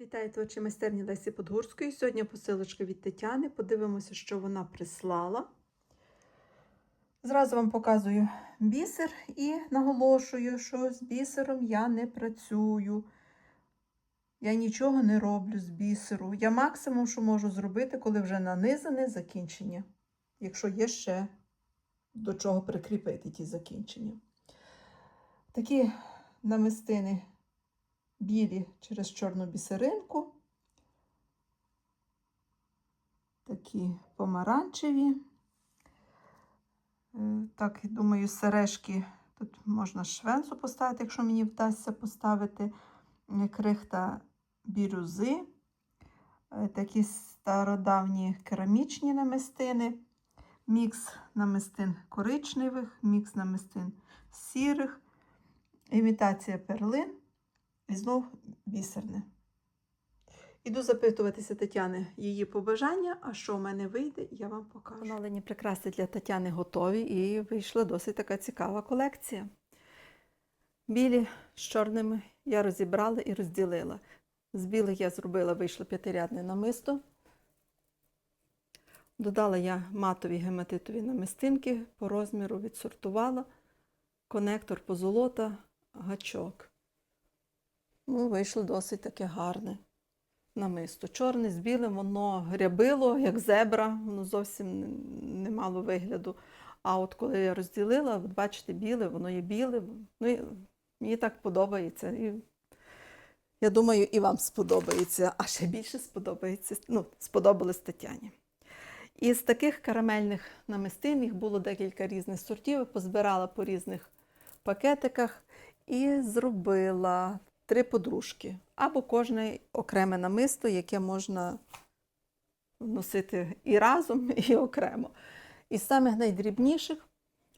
Вітаю творчі майстерні Лесі Подгурської. Сьогодні посилочка від Тетяни. Подивимося, що вона прислала. Зразу вам показую бісер і наголошую, що з бісером я не працюю. Я нічого не роблю з бісеру. Я максимум, що можу зробити, коли вже нанизане закінчення. Якщо є ще до чого прикріпити ті закінчення. Такі намистини білі через чорну бісеринку. Такі помаранчеві. Е, Так, думаю, сережки тут можна швенцу поставити, якщо мені вдасться поставити Е, крихта бірюзи, Е, такі стародавні керамічні намистини, мікс намистин коричневих, мікс намистин сірих, імітація перлин. І знов бісерне. Іду запитуватися Тетяни її побажання, а що в мене вийде, я вам покажу. Оновлені прикраси для Тетяни готові і вийшла досить така цікава колекція. Білі з чорними я розібрала і розділила. З білих я зробила, вийшло п'ятирядне намисто. Додала я матові гематитові намистинки, по розміру відсортувала, конектор позолота, гачок. Ну, вийшло досить таке гарне намисто. Чорне з білим, воно рябило, як зебра, воно зовсім не, мало вигляду. А от коли я розділила, от бачите, біле, воно є біле. Ну, і мені так подобається. І я думаю, і вам сподобається, а ще більше сподобається, ну, сподобалось Тетяні. Із таких карамельних намистин їх було декілька різних сортів, позбирала по різних пакетиках і зробила три подружки, або кожне окреме намисто, яке можна носити і разом, і окремо. Із самих найдрібніших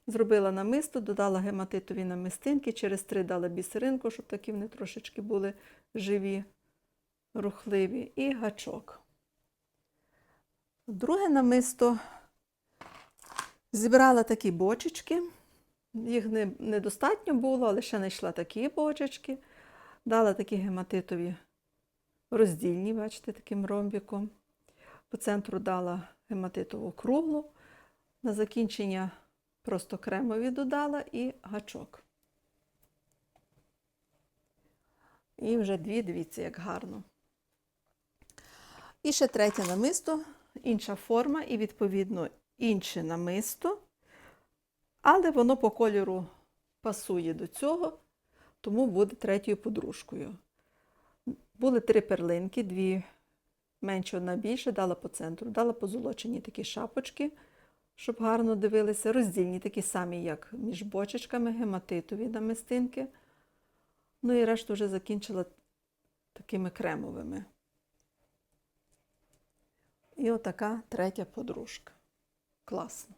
зробила намисто, додала гематитові намистинки, через три дала бісеринку, щоб такі вони трошечки були живі, рухливі, і гачок. Друге намисто зібрала такі бочечки. Їх недостатньо було, але ще знайшла такі бочечки. Дала такі гематитові роздільні, бачите, таким ромбіком. По центру дала гематитову круглу. На закінчення просто кремові додала і гачок. І вже дві, дивіться, як гарно. І ще третє намисто, інша форма, і, відповідно, інше намисто, але воно по кольору пасує до цього тому буде третьою подружкою. Були три перлинки, дві менше, одна більше, дала по центру, дала позолочені такі шапочки, щоб гарно дивилися, роздільні, такі самі, як між бочечками, гематитові намистинки. Ну і решту вже закінчила такими кремовими. І отака третя подружка. Класно.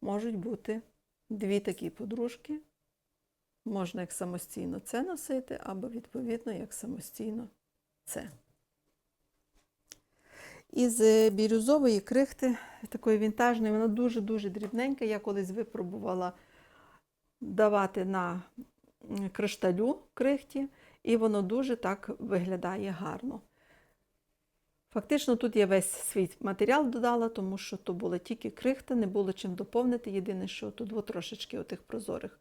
Можуть бути дві такі подружки. Можна як самостійно це носити, або, відповідно, як самостійно це. Із бірюзової крихти, такої вінтажної, вона дуже-дуже дрібненька. Я колись випробувала давати на кришталю крихті, і воно дуже так виглядає гарно. Фактично, тут я весь свій матеріал додала, тому що то була тільки крихта, не було чим доповнити. Єдине, що тут трошечки отих прозорих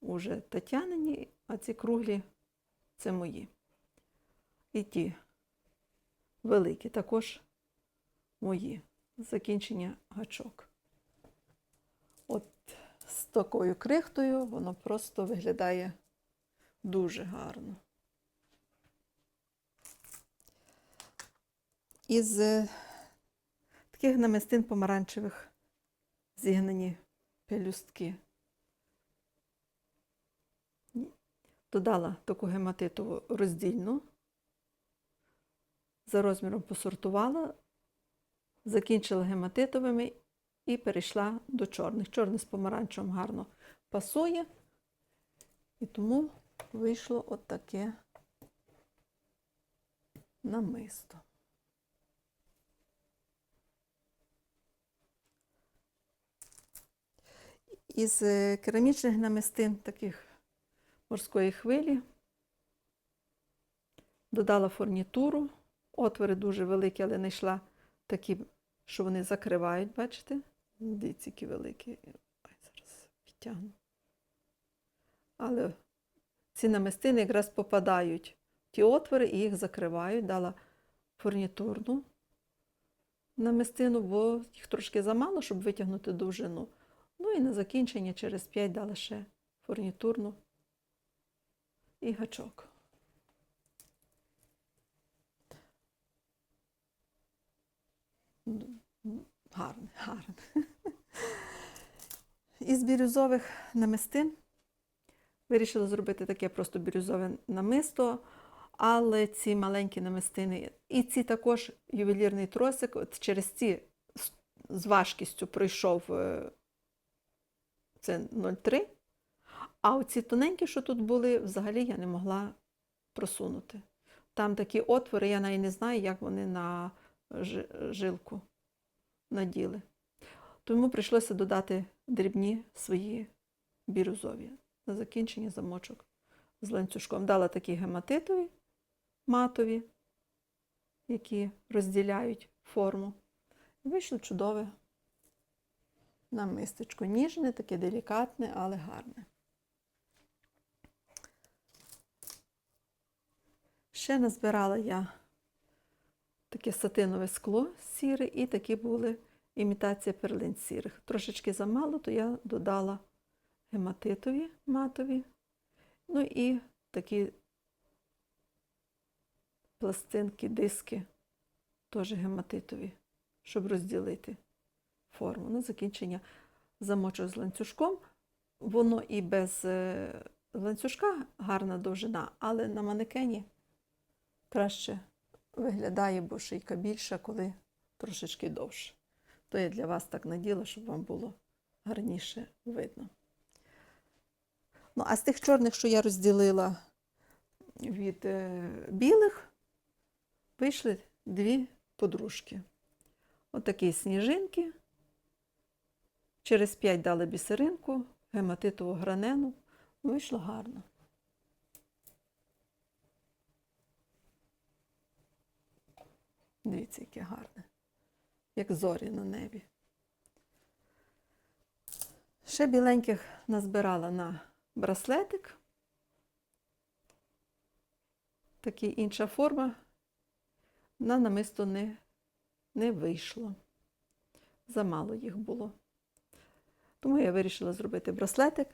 уже Тетянині, а ці круглі це мої. І ті великі також мої. Закінчення гачок. От з такою крихтою воно просто виглядає дуже гарно. Із е, таких намистин помаранчевих зігнані пелюстки. Додала таку гематитову роздільну, за розміром посортувала, закінчила гематитовими і перейшла до чорних. Чорний з помаранчевим гарно пасує, і тому вийшло от таке намисто. Із керамічних намистин таких морської хвилі. Додала фурнітуру. Отвори дуже великі, але знайшла такі, що вони закривають, бачите? Дивіться, які великі. Ой, зараз підтягну. Але ці намистини якраз попадають в ті отвори і їх закривають. Дала фурнітурну намистину, бо їх трошки замало, щоб витягнути довжину. Ну і на закінчення через 5 дала ще фурнітурну і гачок. Гарне, гарне. Із бірюзових намистин вирішила зробити таке просто бірюзове намисто, але ці маленькі намистини, і ці також ювелірний тросик, от через ці з- з важкістю пройшов е, це 0,3, а оці тоненькі, що тут були, взагалі я не могла просунути. Там такі отвори, я навіть не знаю, як вони на жилку наділи. Тому прийшлося додати дрібні свої бірюзові. На закінчення замочок з ланцюжком. Дала такі гематитові, матові, які розділяють форму. І вийшло чудове намистечко. Ніжне, таке делікатне, але гарне. Ще назбирала я таке сатинове скло сіре, і такі були імітація перлин сірих. Трошечки замало, то я додала гематитові матові. Ну і такі пластинки, диски, теж гематитові, щоб розділити форму. На закінчення замочу з ланцюжком. Воно і без е, ланцюжка гарна довжина, але на манекені краще виглядає, бо шийка більша, коли трошечки довше. То я для вас так наділа, щоб вам було гарніше видно. Ну, а з тих чорних, що я розділила від е, білих, вийшли дві подружки. Отакі сніжинки. Через 5 дали бісеринку, гематитову гранену. Ну, Вийшло гарно. Дивіться, яке гарне, як зорі на небі. Ще біленьких назбирала на браслетик. Такий інша форма. На намисто не, не вийшло. Замало їх було. Тому я вирішила зробити браслетик.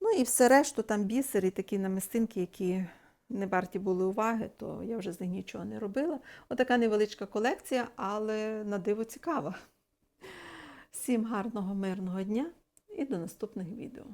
Ну і все решту, там бісер і такі намистинки, які не варті були уваги, то я вже з них нічого не робила. Отака невеличка колекція, але на диво цікава. Всім гарного, мирного дня і до наступних відео.